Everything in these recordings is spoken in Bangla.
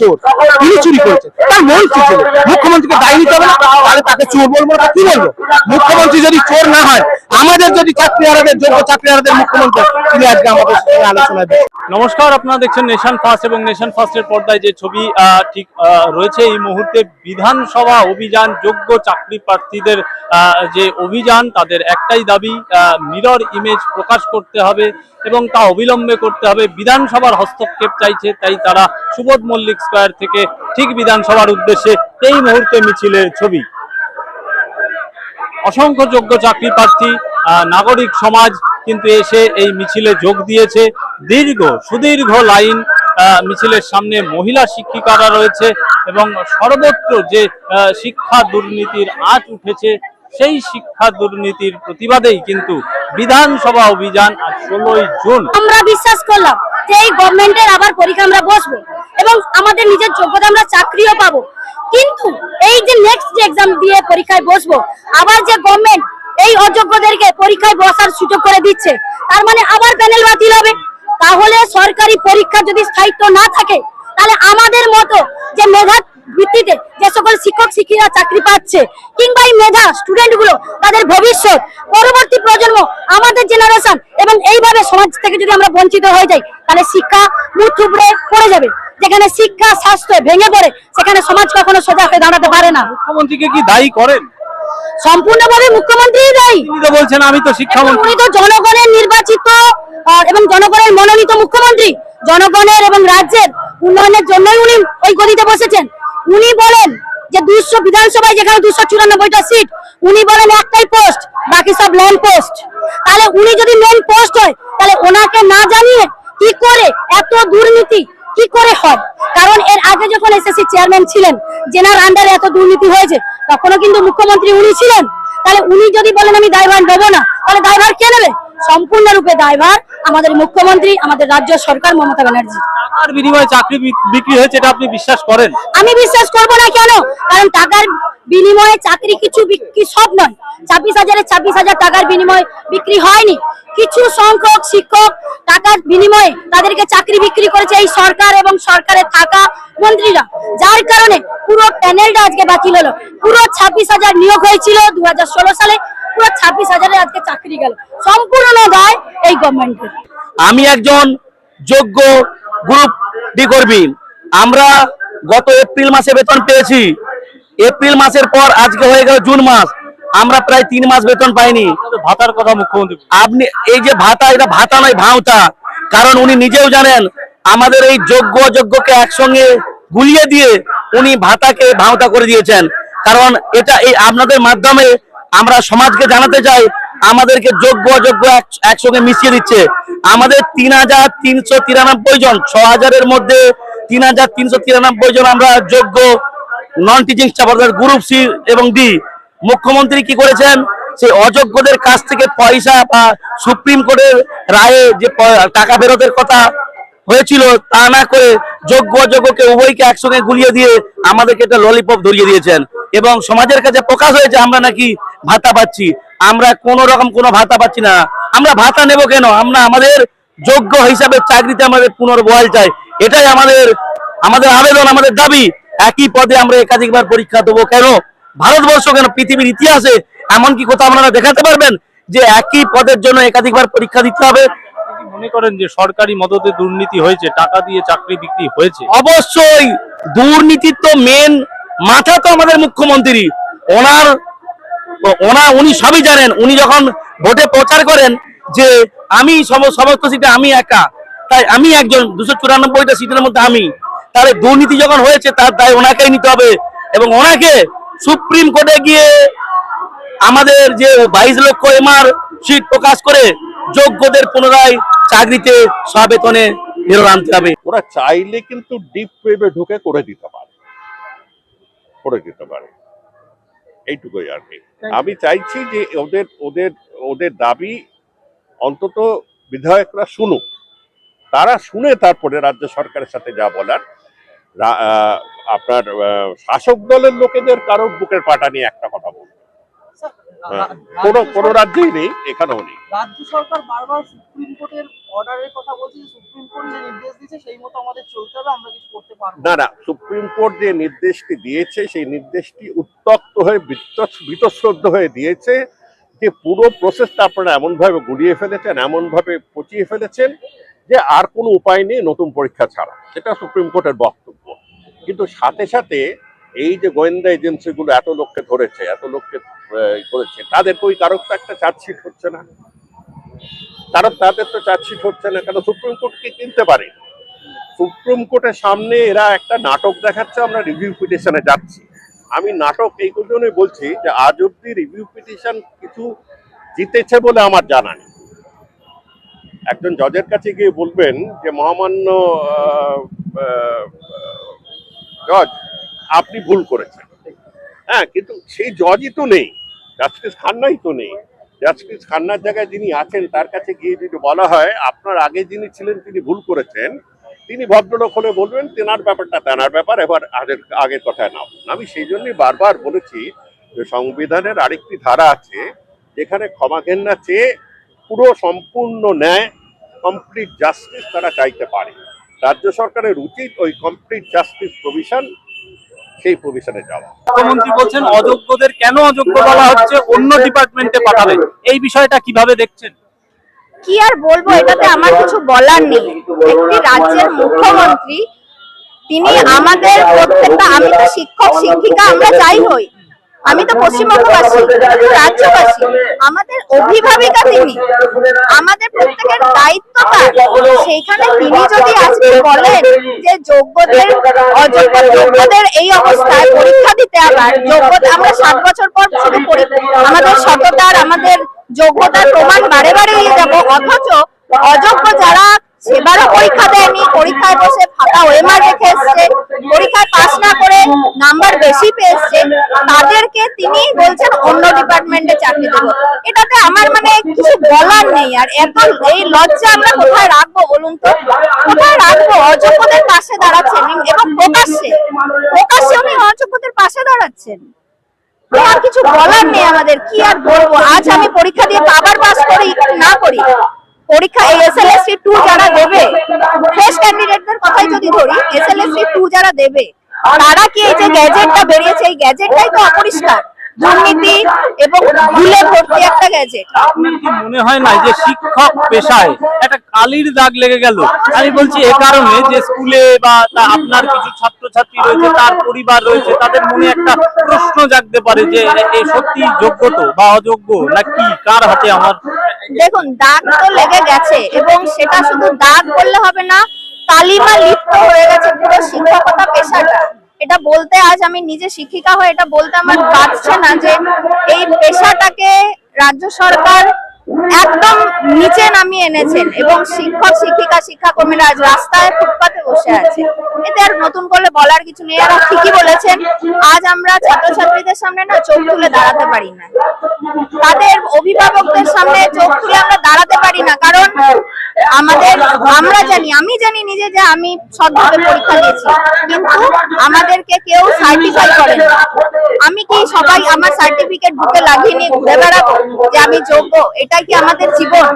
চোর। তিনি চুরি তার ছিল? মুখ্যমন্ত্রীকে দায়ী নিতে হবে না? তাহলে তাকে চোর বলব না কি বলব? মুখ্যমন্ত্রী যদি চোর না হয়, আমাদের যদি চাকরি হারাদের যোগ্য চাকরি হারাদের মুখ্যমন্ত্রী, তিনি আজকে আমাদের সঙ্গে আলোচনায় বসেছেন। নমস্কার, আপনারা দেখছেন নেশন ফার্স্ট এবং নেশন ফার্স্টের পর্দায় যে ছবি ঠিক রয়েছে, এই মুহূর্তে বিধানসভা অভিযান, যোগ্য চাকরি প্রার্থীদের যে অভিযান, তাদের একটাই দাবি মিরর ইমেজ প্রকাশ করতে হবে এবং তা অবিলম্বে করতে হবে। বিধানসভার হস্তক্ষেপ চাইছে, তাই তারা সুবোধ মল্লিক স্কোয়ার থেকে ঠিক বিধানসভার উদ্দেশ্যে এই মুহূর্তে মিছিলের ছবি। অসংখ্য যোগ্য চাকরি প্রার্থী নাগরিক সমাজ কিন্তু এসে এই মিছিলে যোগ দিয়েছে। দীর্ঘ, সুদীর্ঘ লাইন মিছিলের সামনে মহিলা শিক্ষিকারা রয়েছে এবং সর্বত্র যে শিক্ষা দুর্নীতির আঁচ উঠেছে, সেই শিক্ষা দুর্নীতির প্রতিবাদেই কিন্তু বিধানসভা অভিযান আজ ষোলোই জুন। আমরা বিশ্বাস করলাম যে এই গভর্নমেন্টের আবার পরীক্ষা, আমরা বসবো। এবং আমাদের নিজের যোগ্যতা আমরা চাকরিও পাবো। কিন্তু এই যে নেক্সট যে এক্সাম দিয়ে পরীক্ষায় বসবো, আবার যে গভর্নমেন্ট এই অযোগ্যদেরকে পরীক্ষায় বসার সুযোগ করে দিচ্ছে, তার মানে আবার প্যানেল বাতিল হবে। তাহলে সরকারি পরীক্ষা যদি স্থায়িত্ব না থাকে, তাহলে আমাদের মতো যে মেধা ভিত্তিতে যে সকল শিক্ষক শিক্ষিকা চাকরি পাচ্ছে, কিংবা এই মেধা স্টুডেন্টগুলো, তাদের ভবিষ্যৎ, পরবর্তী প্রজন্ম, আমাদের জেনারেশন এবং এইভাবে সমাজ থেকে যদি আমরা বঞ্চিত হয়ে যাই, তাহলে শিক্ষা মুখ পড়ে যাবে। যেখানে শিক্ষা স্বাস্থ্য ভেঙে পড়ে সেখানে সমাজ কখনো সোজা হয়ে দাঁড়াতে পারে না। মুখ্যমন্ত্রীকে কি দায়ী করেন? সম্পূর্ণভাবে মুখ্যমন্ত্রী দেয়। তো বলছেন আমি তো শিক্ষামন্ত্রী। উনি তো জনগণের নির্বাচিত এবং জনগণের মনোনীত মুখ্যমন্ত্রী। জনগণের এবং রাজ্যের উন্নয়নের জন্যই উনি ওই গদিতে বসেছেন। উনি বলেন যে দুশো বিধানসভায় যেখানে দুশো চুরানব্বইটা সিট উনি বলেন একটাই পোস্ট বাকি সব ল্যান্ড পোস্ট তাহলে উনি যদি মেন পোস্ট হয় তাহলে ওনাকে না জানিয়ে কি করে এত দুর্নীতি করে হয় কারণ এর আগে যখন এসএসসি চেয়ারম্যান ছিলেন জেনার আন্ডারে এত দুর্নীতি হয়েছে, তখনও কিন্তু মুখ্যমন্ত্রী উনি ছিলেন। তাহলে উনি যদি বলেন আমি দায়ভার দেবো না, তাহলে দায়ভার কে নেবে? সম্পূর্ণরূপে দায়ভার আমাদের মুখ্যমন্ত্রী আমাদের রাজ্য সরকার মমতা ব্যানার্জি। টাকার বিনিময়ে চাকরি বিক্রি হয়েছে এটা আপনি বিশ্বাস করেন? আমি বিশ্বাস করব না কেন? কারণ টাকার বিনিময়ে চাকরি কিছু বিক্রি সব নয়। ছাব্বিশ হাজারে ছাব্বিশ হাজার টাকার বিনিময়ে বিক্রি হয়নি। কিছু সংখ্যক শিক্ষক টাকার বিনিময়ে তাদেরকে চাকরি বিক্রি করেছে এই সরকার এবং সরকারে থাকা মন্ত্রীরা। যার কারণে পুরো প্যানেলটা আজকে বাতিল হলো। পুরো ছাব্বিশ হাজার নিয়োগ হয়েছিল দু হাজার ষোলো সালে। পুরো ছাব্বিশ হাজারে আজকে চাকরি গেল। সম্পূর্ণ দায় এই গভর্নমেন্টের আমি একজন যোগ্য গ্রুপ ডি কর্মী। আমরা গত এপ্রিল মাসে বেতন পেয়েছি। এপ্রিল মাসের পর আজকে হয়ে গেল জুন মাস। আমরা প্রায় তিন মাস বেতন পাইনি। তো ভাতার কথা মুখ্যমন্ত্রী আপনি এই যে ভাতা এটা ভাতা নয় ভাওতা। কারণ উনি নিজেও জানেন আমাদের এই যোগ্য অযোগ্যকে একসঙ্গে গুলিয়ে দিয়ে উনি ভাতাকে ভাওতা করে দিয়েছেন। কারণ এটা এই আপনাদের মাধ্যমে আমরা সমাজকে জানাতে চাই, আমাদেরকে যোগ্য অযোগ্য এক- একসঙ্গে মিশিয়ে দিচ্ছে। আমাদের তিন হাজার তিনশো তিরানব্বই জন, ছ হাজারের মধ্যে তিন হাজার তিনশো তিরানব্বই জন আমরা যোগ্য non teaching staff group C এবং ডি মুখ্যমন্ত্রী কি করেছেন? সেই অযোগ্যদের কাছ থেকে পয়সা বা সুপ্রিম কোর্টের রায়ে যে টাকা ফেরতের কথা হয়েছিল তা না করে যোগ্য অযোগ্যকে উভয়কে একসঙ্গে গুলিয়ে দিয়ে আমাদেরকে একটা ললিপপ ধরিয়ে দিয়েছেন। এবং সমাজের কাছে প্রকাশ হয়েছে, আমরা নাকি ভাতা পাচ্ছি। আমরা কোন রকম কোনো ভাতা পাচ্ছি না। আমরা ভাতা নেব কেন? আমরা আমাদের যোগ্য হিসাবে চাকরিতে আমাদের পুনর্বহাল চাই। এটাই আমাদের আমাদের আবেদন, আমাদের দাবি। একই পদে আমরা একাধিকবার পরীক্ষা দেবো কেন? ভারতবর্ষ কেন? পৃথিবীর ইতিহাসে এমন কি কোথাও আপনারা দেখাতে পারবেন যে একই পদের জন্য একাধিকবার পরীক্ষা দিতে হবে। মনে করেন যে সরকারি মদতে দুর্নীতি হয়েছে, টাকা দিয়ে চাকরি বিক্রি হয়েছে? অবশ্যই দুর্নীতির তো মেন মাথা তো আমাদের মুখ্যমন্ত্রী। ওনার, ওনা, উনি সবই জানেন, উনি যখন ভোটে প্রচার করেন যে আমি সম- সমস্ত সিটে আমি একা, তাই আমি একজন দুশো চুরানব্বইটা সিটের মধ্যে আমি। তাহলে দুর্নীতি যখন হয়েছে, তার দায় ওনাকেই নিতে হবে। এবং ওনাকে সুপ্রিম কোর্টে গিয়ে আমাদের যে বাইশ লক্ষ এমআর সিট প্রকাশ করে যোগ্যদের পুনরায় চাকরিতে সবেতনে ফেরত আনতে হবে। ওরা চাইলে কিন্তু ডিপ ওয়েবে ঢুকে করে দিতে পারে। করে দিতে পারে। এইটুকুই আর কি। আমি চাইছি যে ওদের ওদের ওদের দাবি অন্তত বিধায়করা শুনুক। তারা শুনে তারপরে রাজ্য সরকারের সাথে যা বলার আহ, আপনার আহ, শাসক দলের লোকেদের কারোর বুকের পাটা নিয়ে একটা কথা বলব কোনো কোনো রাজ্যেই নেই এখানেও নেই। রাজ্য সরকার বারবার সুপ্রিম কোর্টের অর্ডারের কথা বলছে সুপ্রিম কোর্ট যে নির্দেশ দিয়েছে সেই মতো আমাদের চলতে হবে আমরা কিছু করতে পারব না। না সুপ্রিম কোর্ট যে নির্দেশটি দিয়েছে সেই নির্দেশটি উত্তক্ত হয়ে বীতশ্রদ্ধ হয়ে দিয়েছে যে পুরো প্রসেসটা আপনারা এমনভাবে গুলিয়ে ফেলেছেন এমনভাবে পচিয়ে ফেলেছেন যে আর কোনো উপায় নেই নতুন পরীক্ষা ছাড়া। সেটা সুপ্রিম কোর্টের বক্তব্য। কিন্তু সাথে সাথে এই যে গোয়েন্দা এজেন্সিগুলো এত লোককে ধরেছে, এত লোককে করেছে, তাদের ওই কারোর তো একটা চার্জশিট হচ্ছে না। কারণ তাদের তো চার্জশিট হচ্ছে না কেন? সুপ্রিম কোর্টকে কিনতে পারে। সুপ্রিম কোর্টের সামনে এরা একটা নাটক দেখাচ্ছে, আমরা রিভিউ পিটিশনে যাচ্ছি। আমি নাটক এই জন্যই বলছি যে আজ অব্দি রিভিউ পিটিশন কিছু জিতেছে বলে আমার জানা নেই। একজন জজের কাছে গিয়ে বলবেন যে মহামান্য জজ আপনি ভুল করেছেন। হ্যাঁ কিন্তু সেই জজই তো নেই, জাস্টিস খান্নাই তো নেই। জাস্টিস খান্নার জায়গায় যিনি আছেন, তার কাছে গিয়ে যদি বলা হয়, আপনার আগে যিনি ছিলেন, তিনি ভুল করেছেন, তিনি ভদ্রলোক হলে বলবেন, তেনার ব্যাপারটা তেনার ব্যাপার, এবার আগের আগের কথায় নাও আমি সেই জন্যই বারবার বলেছি যে সংবিধানের আরেকটি ধারা আছে, যেখানে ক্ষমা ঘেন্না চেয়ে পুরো সম্পূর্ণ ন্যায় কমপ্লিট জাস্টিস তারা চাইতে পারে। রাজ্য সরকারের উচিত ওই কমপ্লিট জাস্টিস প্রভিশন সেই প্রভিশনে যাওয়া। মুখ্যমন্ত্রী বলছেন অযোগ্যদের কেন অযোগ্য বলা হচ্ছে? অন্য ডিপার্টমেন্টে পাঠাবেন এই বিষয়টা কীভাবে দেখছেন? কি আর বলব এটাতে আমার কিছু বলার নেই। একটি রাজ্যের মুখ্যমন্ত্রী তিনি আমাদের প্রত্যেকটা আমি তো শিক্ষক শিক্ষিকা আমরা যাই হই। আমি তো পশ্চিমবঙ্গবাসী, রাজ্যবাসী। আমাদের অভিভাবিকা তিনি। আমাদের প্রত্যেকের দায়িত্ব তার। সেইখানে তিনি যদি আজকে বলেন যে যোগ্যদের অযোগ্য যোগ্যদের এই অবস্থায় পরীক্ষা দিতে আবার যোগ্যতা আমরা সাত বছর পর শুধু আমাদের সততার, আমাদের যোগ্যতার প্রমাণ বারে বারে যাব, অথচ অযোগ্য যারা সেবারও পরীক্ষা দেয়নি, পরীক্ষায় বসে ফাঁকা ওএমআর রেখে এসছে। পরীক্ষায় পাস না করে নাম্বার বেশি পেয়ে এসছে। তাদেরকে তিনি বলছেন অন্য ডিপার্টমেন্টে চাকরি দেবো। এটাতে আমার মানে কিছু বলার নেই। আর এত এই লজ্জা আমরা কোথায় রাখব বলুন তো? কোথায় রাখব? অযোগ্যদের পাশে দাঁড়াচ্ছেন এবং প্রকাশ্যে প্রকাশ্যে উনি অযোগ্যদের পাশে দাঁড়াচ্ছেন। আর কিছু বলার নেই আমাদের। কি আর বলব? আজ আমি পরীক্ষা দিয়ে আবার পাস করি, না করি। পরীক্ষা এই এসএলএসসি টু যারা দেবে ফ্রেশ ক্যান্ডিডেটদের কথাই যদি ধরি এসএলএসসি টু যারা দেবে তারা কি এই যে গ্যাজেটটা বেরিয়েছে এই গ্যাজেটটাই তো অপরিষ্কার। দুর্নীতি এবং ভুলে ভর্তি একটা গ্যাজেট আপনার কি মনে হয় না যে শিক্ষক পেশায় একটা কালির দাগ লেগে গেল? আমি বলছি এ কারণে যে স্কুলে বা আপনার কিছু ছাত্রছাত্রী রয়েছে তার পরিবার রয়েছে তাদের মনে একটা প্রশ্ন জাগতে পারে যে সত্যি যোগ্য তো বা অযোগ্য? না কি? কার হাতে আমার দেখুন, দাগ তো লেগে গেছে এবং সেটা শুধু দাগ বললে হবে না, কালিমা লিপ্ত হয়ে গেছে পুরো শিক্ষকতা পেশাটা। এটা বলতে আজ আমি নিজে শিক্ষিকা হয়ে এটা বলতে আমার পারছে না যে এই পেশাটাকে রাজ্য সরকার একদম নিচে নামিয়ে এনেছেন এবং শিক্ষক, শিক্ষিকা, শিক্ষাকর্মীরা আজ রাস্তায় ফুটপাতে বসে আছে। এতে আর নতুন করে বলার কিছু নেই। আর ঠিকই বলেছেন? আজ আমরা ছাত্রছাত্রীদের সামনে না চোখ তুলে দাঁড়াতে পারি না। তাদের অভিভাবকদের সামনে চোখ তুলে আমরা দাঁড়াতে পারি না কারণ আমাদের, আমরা জানি, আমি জানি নিজে যে আমি সৎভাবে পরীক্ষা দিয়েছি, কিন্তু আমাদেরকে কেউ সার্টিফাই করে আমি কি সবাই আমার সার্টিফিকেট বুকে লাগিয়ে নিয়ে ঘুরে বেড়াবো যে আমি যোগ্য? এটাই কি আমাদের জীবন?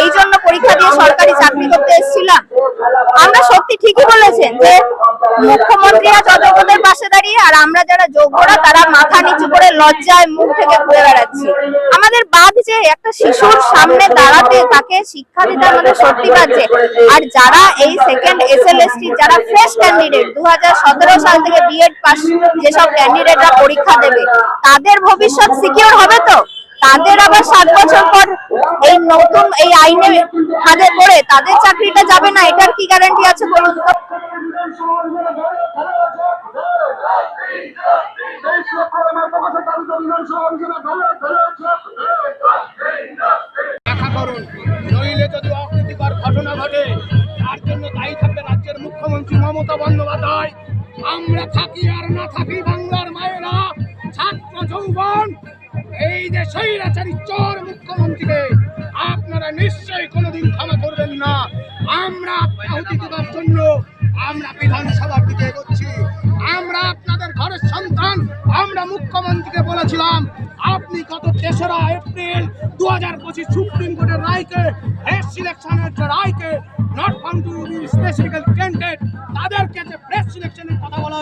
এই জন্য পরীক্ষা দিয়ে সরকারি চাকরি করতে এসেছিলাম। আমরা সত্যি ঠিকই বলেছেন যে মুখ্যমন্ত্রী আজ অযোগ্যদের পাশে দাঁড়িয়ে আর আমরা যারা যোগ্যরা, তারা মাথা নিচু করে লজ্জায় মুখ থেকে ঘুরে বেড়াচ্ছি। আমাদের বাদ যে একটা শিশুর সামনে দাঁড়াতে তাকে শিক্ষা দিতে আমাদের সত্যি পাচ্ছে আর যারা এই সেকেন্ড এসএলএসটি যারা ফ্রেশ ক্যান্ডিডেট দু হাজার সতেরো সাল থেকে বিএড পাস যেসব ক্যান্ডিডেটরা পরীক্ষা দেবে তাদের ভবিষ্যৎ সিকিউর হবে তো তাদের আবার সাত বছর পর এই নতুন এই আইনে হাতে পড়ে তাদের চাকরিটা যাবে না এটার কি গ্যারান্টি আছে বলুন তো আমরা থাকি আর না থাকি বাংলার মায়েরা, ছাত্র যৌবন, এই যে স্বৈরাচারী চোর মুখ্যমন্ত্রীকে। আপনারা নিশ্চয়ই কোনোদিন ক্ষমা করবেন না। আমরা আহুতি দেওয়ার জন্য আমরা বিধানসভার দিকে এগোচ্ছি। আমরা আপনাদের ঘরের সন্তান, আমরা মুখ্যমন্ত্রীকে বলেছিলাম, আপনি গত তেসরা এপ্রিল দু হাজার পঁচিশ সুপ্রিম কোর্টের রায়কে ফ্রেশ সিলেকশনের যে রায়কে নট ফাউন্ড টু বি স্পেসিফিক্যাল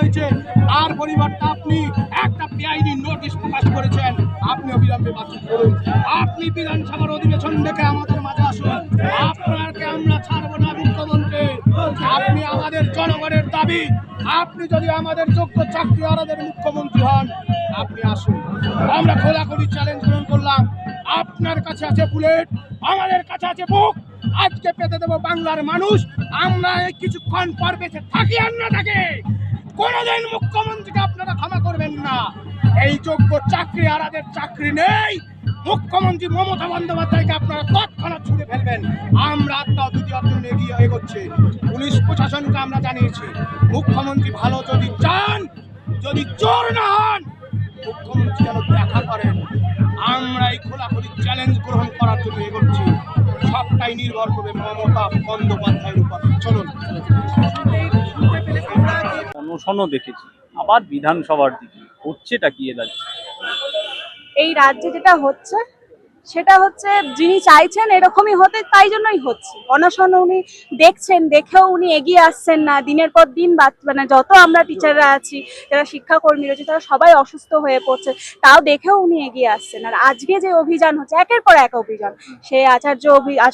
হয়েছে তার পরিবর্তে আপনি একটা পিআইডি নোটিশ প্রকাশ করেছেন। আপনি অবিলম্বে বাতিল করুন। আপনি বিধানসভার অধিবেশন দেখে আমাদের মাঝে আসুন। আপনাকে আমরা ছাড়বো না মুখ্যমন্ত্রী আপনি আমাদের জনগণের দাবি। আপনি যদি আমাদের যোগ্য চাকরিওয়ালাদের মুখ্যমন্ত্রী হন, আপনি আসুন। আমরা খোলাখুলি চ্যালেঞ্জ গ্রহণ করলাম। আপনার কাছে আছে বুলেট আমাদের কাছে আছে বুক আজকে পেতে দেবো বাংলার মানুষ। আমরা কিছুক্ষণ পর বেঁচে থাকি আর না থাকে। কোনোদিন মুখ্যমন্ত্রীকে আপনারা ক্ষমা করবেন না। এই যোগ্য চাকরি আরাদের চাকরি নেই। মুখ্যমন্ত্রী মমতা বন্দ্যোপাধ্যায়কে আপনারা তৎক্ষণাৎ ছুড়ে ফেলবেন। আমরা আত্মা দ্বিতীয় জন্য এগিয়ে এগোচ্ছে। পুলিশ প্রশাসনকে আমরা জানিয়েছি, মুখ্যমন্ত্রী ভালো যদি চান, যদি চোর না হন, মুখ্যমন্ত্রী যেন দেখা করেন। আমরা এই খোলাখুলি চ্যালেঞ্জ গ্রহণ করার জন্য এগোচ্ছি। সবটাই নির্ভর করবে মমতা বন্দ্যোপাধ্যায়ের অনশনও দেখেছি আবার বিধানসভার দিকে হচ্ছেটা কি এ এই রাজ্যে যেটা হচ্ছে সেটা হচ্ছে যিনি চাইছেন এরকমই হতে, তাই জন্যই হচ্ছে। অনশন উনি দেখছেন, দেখেও উনি এগিয়ে আসছেন না। দিনের পর দিন মানে যত আমরা টিচাররা আছি, যারা শিক্ষাকর্মী রয়েছে তারা সবাই অসুস্থ হয়ে পড়ছে, তাও দেখেও উনি এগিয়ে আসছেন। আর আজকে যে অভিযান হচ্ছে, একের পর এক অভিযান। সে আচার্য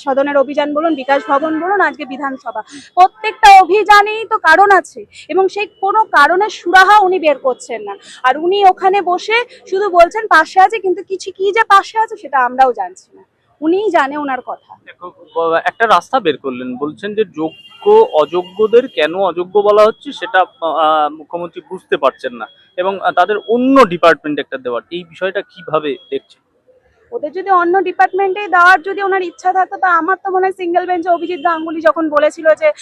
সদনের অভিযান বলুন, বিকাশ ভবন বলুন, আজকে বিধানসভা। প্রত্যেকটা অভিযানেই তো কারণ আছে, এবং সেই কোনো কারণের সুরাহা উনি বের করছেন না। আর উনি ওখানে বসে শুধু বলছেন পাশে আছে, কিন্তু কিছু কি যে পাশে আছে, সেটা আমরাও জানছি না। উনিই জানে ওনার কথা। একটা রাস্তা বের করলেন। বলছেন যে যোগ্য, অযোগ্যদের কেন অযোগ্য বলা হচ্ছে সেটা মুখ্যমন্ত্রী বুঝতে পারছেন না। এবং তাদের অন্য ডিপার্টমেন্ট একটা দেওয়ার। এই বিষয়টা কীভাবে দেখছেন? ওদের যদি অন্য ডিপার্টমেন্টে দেওয়ার যদি ওনার ইচ্ছা থাকতো, তা আমার তো মনে হয় সিঙ্গেল বেঞ্চে অভিজিৎ গাঙ্গুলি যখন বলেছিল যে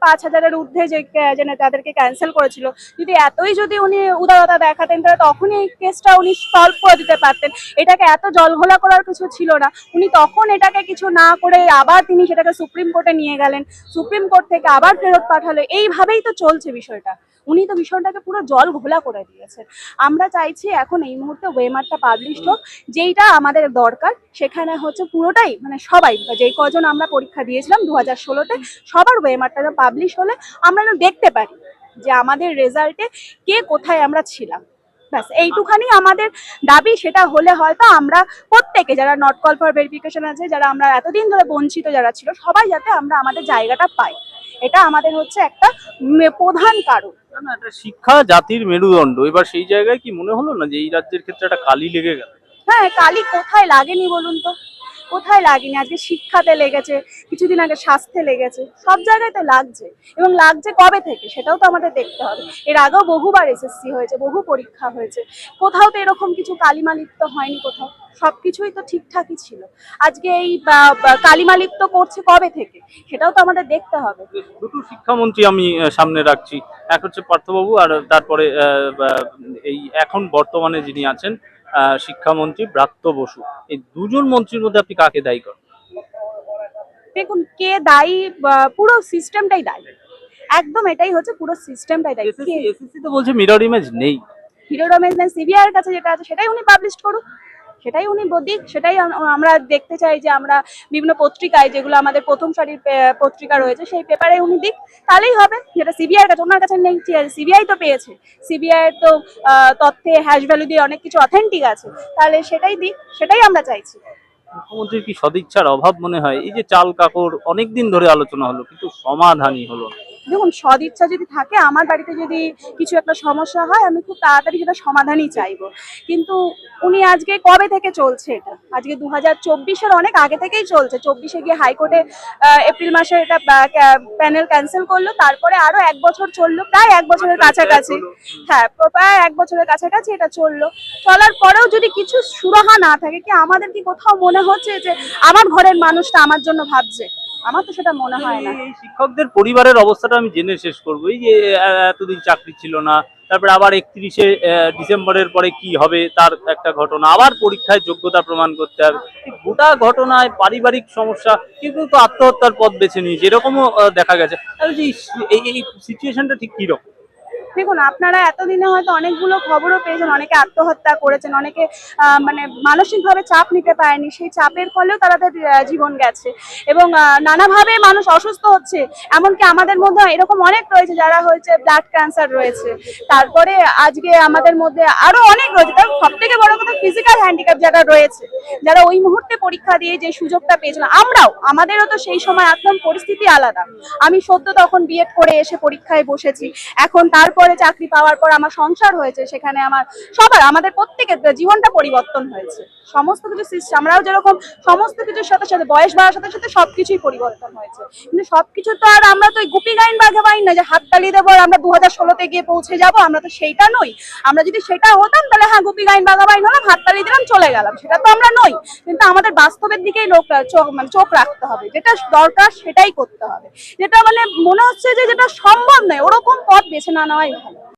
পাঁচ হাজারের ঊর্ধ্বে যে, কে- যে তাদেরকে ক্যান্সেল করেছিল, যদি এতই যদি উনি উদারতা দেখাতেন, তাহলে তখনই এই কেসটা উনি সলভ করে দিতে পারতেন। এটাকে এত জলঘোলা করার কিছু ছিল না। উনি তখন এটাকে কিছু না করে আবার তিনি সেটাকে সুপ্রিম কোর্টে নিয়ে গেলেন। সুপ্রিম কোর্ট থেকে আবার ফেরত পাঠালো। এইভাবেই তো চলছে বিষয়টা। উনি তো বিষয়টাকে পুরো জল ঘোলা করে দিয়েছেন। আমরা চাইছি এখন এই মুহূর্তে ওয়েমারটা পাবলিশ হোক, যেইটা আমাদের দরকার। সেখানে হচ্ছে পুরোটাই মানে সবাই যেই কজন আমরা পরীক্ষা দিয়েছিলাম দু হাজার ষোলোতে, সবার ওয়েমারটা পাবলিশ হলে আমরা দেখতে পারি যে আমাদের রেজাল্টে কে কোথায় আমরা ছিলাম। ব্যাস, এইটুখানি আমাদের দাবি, সেটা হলে হয়তো আমরা প্রত্যেকে যারা নট কল ফর ভেরিফিকেশন আছে, যারা আমরা এতদিন ধরে বঞ্চিত যারা ছিল, সবাই যাতে আমরা আমাদের জায়গাটা পাই। এটা আমাদের হচ্ছে একটা প্রধান কারণ। না, না, এটা শিক্ষা জাতির মেরুদণ্ড। এবার সেই জায়গায় কি মনে হলো না যে এই রাজ্যের ক্ষেত্রে একটা কালি লেগে গেল? হ্যাঁ কালি কোথায় লাগেনি বলুন তো? কোথায় লাগেনি? আজকে শিক্ষাতে লেগেছে কিছুদিন আগে স্বাস্থ্যে লেগেছে সব জায়গায় তো লাগছে। এবং লাগছে কবে থেকে? সেটাও তো আমাদের দেখতে হবে। এর আগেও বহুবার এসএসসি হয়েছে বহু পরীক্ষা হয়েছে। কোথাও তো এরকম কিছু কালিমালিপ্ত হয়নি কোথাও। সবকিছুই তো ঠিকঠাকই ছিল। আজকে এই কালিমালিপ্ত করছে কবে থেকে? সেটাও তো আমাদের দেখতে হবে। দুটো শিক্ষামন্ত্রী আমি সামনে রাখছি। এক হচ্ছে পার্থবাবু আর তারপরে এই এখন বর্তমানে যিনি আছেন শিক্ষামন্ত্রী ব্রাত্য বসু। এই দুজন মন্ত্রীর মধ্যে আপনি কাকে দায়ী করেন? দেখুন কে দায়ী পুরো সিস্টেমটাই দায়ী। একদম এটাই হচ্ছে পুরো সিস্টেমটাই দায়ী। এসএসসি তো বলছে মিরর ইমেজ নেই। হিরো রমেশ সিবিআই এর কাছে যেটা আছে সেটাই উনি পাবলিশ করুন সেটাই উনি দিক সেটাই আমরা দেখতে চাই যে আমরা বিভিন্ন পত্রিকায় যেগুলো আমাদের প্রথম সারির পত্রিকা রয়েছে, সেই পেপারে উনি দিক, তাহলেই হবে। যেটা সিবিআই এর কাছে, ওনার কাছে নেই সিবিআই তো পেয়েছে। সিবিআই এর তো তথ্যে হ্যাশ ভ্যালু দিয়ে অনেক কিছু অথেন্টিক আছে। তাহলে সেটাই দিক, সেটাই আমরা চাইছি। মুখ্যমন্ত্রীর কি সদিচ্ছার অভাব মনে হয়? এই যে চাল কাকড় অনেকদিন ধরে আলোচনা হলো, কিন্তু সমাধানই হলো না। দেখুন, সদিচ্ছা যদি থাকে, আমার বাড়িতে যদি কিছু একটা সমস্যা হয়, আমি খুব তাড়াতাড়ি সেটা সমাধানই চাইব। কিন্তু উনি আজকে কবে থেকে চলছে এটা? আজকে দু হাজার অনেক আগে থেকেই চলছে। চব্বিশে গিয়ে হাইকোর্টে এপ্রিল মাসে এটা প্যানেল ক্যান্সেল করল। তারপরে আরও এক বছর চলল, প্রায় এক বছরের কাছাকাছি। হ্যাঁ প্রায় এক বছরের কাছাকাছি এটা চলল। চলার পরেও যদি কিছু সুরাহা না থাকে, কি আমাদের কি কোথাও মনে হচ্ছে যে, আমার ঘরের মানুষটা আমার জন্য ভাবছে? আমার তো সেটা মনে হয় না। এই শিক্ষকদের পরিবারের অবস্থাটা আমি জেনে শেষ করব। এই যে এতদিন চাকরি ছিল না, তারপরে আবার একত্রিশে ডিসেম্বরের পরে কি হবে তার একটা ঘটনা, আবার পরীক্ষায় যোগ্যতা প্রমাণ করতে হবে। গোটা ঘটনায় পারিবারিক সমস্যা কিন্তু তো আত্মহত্যার পথ বেছে নিয়েছে, এরকমও দেখা গেছে। এই সিচুয়েশনটা ঠিক কীরকম? দেখুন, আপনারা এতদিনে হয়তো অনেকগুলো খবরও পেয়েছেন, অনেকে আত্মহত্যা করেছেন, অনেকে মানে মানসিকভাবে চাপ নিতে পারেনি, সেই চাপের ফলেও তারা তাদের জীবন গেছে। এবং নানাভাবে মানুষ অসুস্থ হচ্ছে, এমনকি আমাদের মধ্যে এরকম অনেক রয়েছে যারা হয়েছে ব্লাড ক্যান্সার রয়েছে। তারপরে আজকে আমাদের মধ্যে আরও অনেক রয়েছে, তার সব থেকে বড় কথা ফিজিক্যাল হ্যান্ডিক্যাপ যারা রয়েছে, যারা ওই মুহূর্তে পরীক্ষা দিয়ে যে সুযোগটা পেয়েছিলাম আমরাও, আমাদেরও তো সেই সময় একদম পরিস্থিতি আলাদা। আমি সদ্য তখন বিএড করে এসে পরীক্ষায় বসেছি, এখন তারপরে চাকরি পাওয়ার পর আমার সংসার হয়েছে, সেখানে আমার সবার, আমাদের প্রত্যেকের জীবনটা পরিবর্তন হয়েছে। সমস্ত কিছু আমরাও যেরকম সমস্ত কিছুর সাথে সাথে, বয়স বাড়ার সাথে সাথে সবকিছুই পরিবর্তন হয়েছে। কিন্তু সবকিছু তো আর আমরা তো গুপি গাইন বাঘা পাই না যে হাততালি দেবো আর আমরা দু হাজার ষোলোতে গিয়ে পৌঁছে যাব, আমরা তো সেইটা নই। আমরা যদি সেটা হতাম তাহলে হ্যাঁ গুপি গাইন বাঘা বাইন হলাম হাততালি দিলাম, চলে গেলাম। সেটা তো আমরা নই। কিন্তু আমাদের বাস্তবের দিকেই লোক, চোখ মানে চোখ রাখতে হবে। যেটা দরকার সেটাই করতে হবে। যেটা মানে মনে হচ্ছে যে যেটা সম্ভব নয়, ওরকম পথ বেছে না নেওয়াই 对。